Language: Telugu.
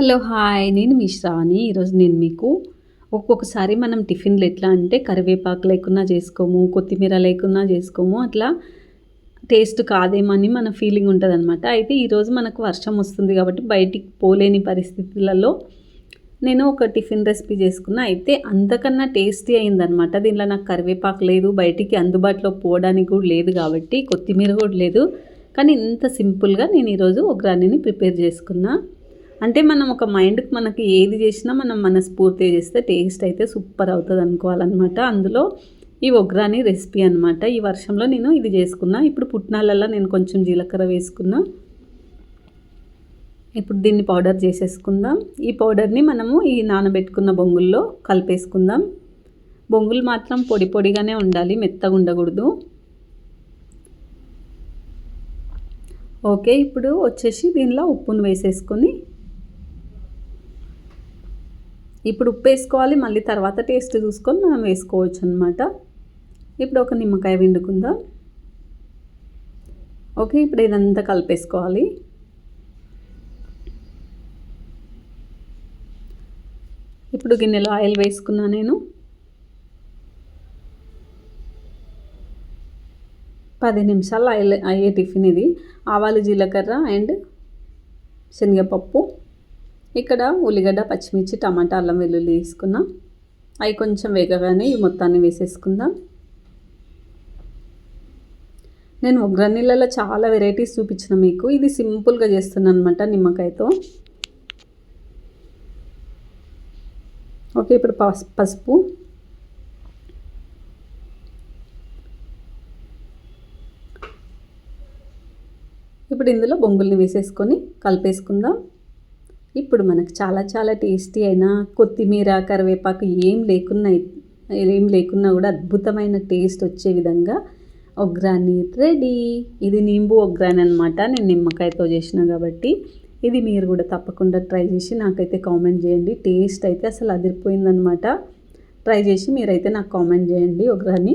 Hello hi. నేను మీ శ్రావణి ఈరోజు నేను మీకు ఒక్కొక్కసారి మనం టిఫిన్లు ఎట్లా అంటే కరివేపాకు లేకున్నా చేసుకోము కొత్తిమీర లేకున్నా చేసుకోము అట్లా టేస్ట్ కాదేమని మన ఫీలింగ్ ఉంటుంది అనమాట అయితే ఈరోజు మనకు వర్షం వస్తుంది కాబట్టి బయటికి పోలేని పరిస్థితులలో నేను ఒక టిఫిన్ రెసిపీ చేసుకున్నా. అయితే అంతకన్నా టేస్టీ అయిందనమాట దీనిలో నాకు కరివేపాకు లేదు బయటికి అందుబాటులో పోవడానికి కూడా లేదు కాబట్టి కొత్తిమీర కూడా లేదు. కానీ ఇంత సింపుల్గా నేను ఈరోజు ఒక ఒగ్రానీని ప్రిపేర్ చేసుకున్నా. అంటే మనం ఒక మైండ్కి మనకి ఏది చేసినా మనం మనస్ఫూర్తిగా చేస్తే టేస్ట్ అయితే సూపర్ అవుతుంది అనుకోవాలన్నమాట. అందులో ఈ ఒగ్రాని రెసిపీ అనమాట ఈ వర్షంలో నేను ఇది చేసుకున్నా. ఇప్పుడు పుట్నాలల్లో నేను కొంచెం జీలకర్ర వేసుకున్నా. ఇప్పుడు దీన్ని పౌడర్ చేసేసుకుందాం. ఈ పౌడర్ని మనము ఈ నానబెట్టుకున్న బొంగుల్లో కలిపేసుకుందాం. బొంగులు మాత్రం పొడి పొడిగానే ఉండాలి మెత్తగా ఉండకూడదు. ఓకే ఇప్పుడు వచ్చేసి దీనిలో ఉప్పును వేసేసుకొని ఇప్పుడు ఉప్పు వేసుకోవాలి మళ్ళీ తర్వాత టేస్ట్ చూసుకొని మనం వేసుకోవచ్చు అనమాట ఇప్పుడు ఒక నిమ్మకాయ వండుకుందాం ఓకే ఇప్పుడు ఇదంతా కలిపేసుకోవాలి. ఇప్పుడు గిన్నెలో ఆయిల్ వేసుకున్నా నేను. పది నిమిషాలు ఆయిల్ అయ్యే టిఫిన్ ఇది. ఆవాలు జీలకర్ర అండ్ శనగపప్పు. ఇక్కడ ఉల్లిగడ్డ పచ్చిమిర్చి టమాటా అల్లం వెల్లుల్లి తీసుకున్నాం అవి కొంచెం వేగగానే ఈ మొత్తాన్ని వేసేసుకుందాం. నేను ఒగ్ర నీళ్ళలో చాలా వెరైటీస్ చూపించిన మీకు. ఇది సింపుల్గా చేస్తున్నాను అనమాట నిమ్మకాయతో. ఓకే ఇప్పుడు పసుపు. ఇప్పుడు ఇందులో బొంగుల్ని వేసేసుకొని కలిపేసుకుందాం. ఇప్పుడు మనకు చాలా చాలా టేస్టీ అయినా కొత్తిమీర కరివేపాకు ఏం లేకున్నా ఏం లేకున్నా కూడా అద్భుతమైన టేస్ట్ వచ్చే విధంగా ఒగ్రాని రెడీ. ఇది నింబు ఒగ్రాని అనమాట నేను నిమ్మకాయతో చేసిన కాబట్టి ఇది మీరు కూడా తప్పకుండా ట్రై చేసి నాకైతే కామెంట్ చేయండి. టేస్ట్ అయితే అసలు అదిరిపోయిందనమాట ట్రై చేసి మీరైతే నాకు కామెంట్ చేయండి ఒగ్రాని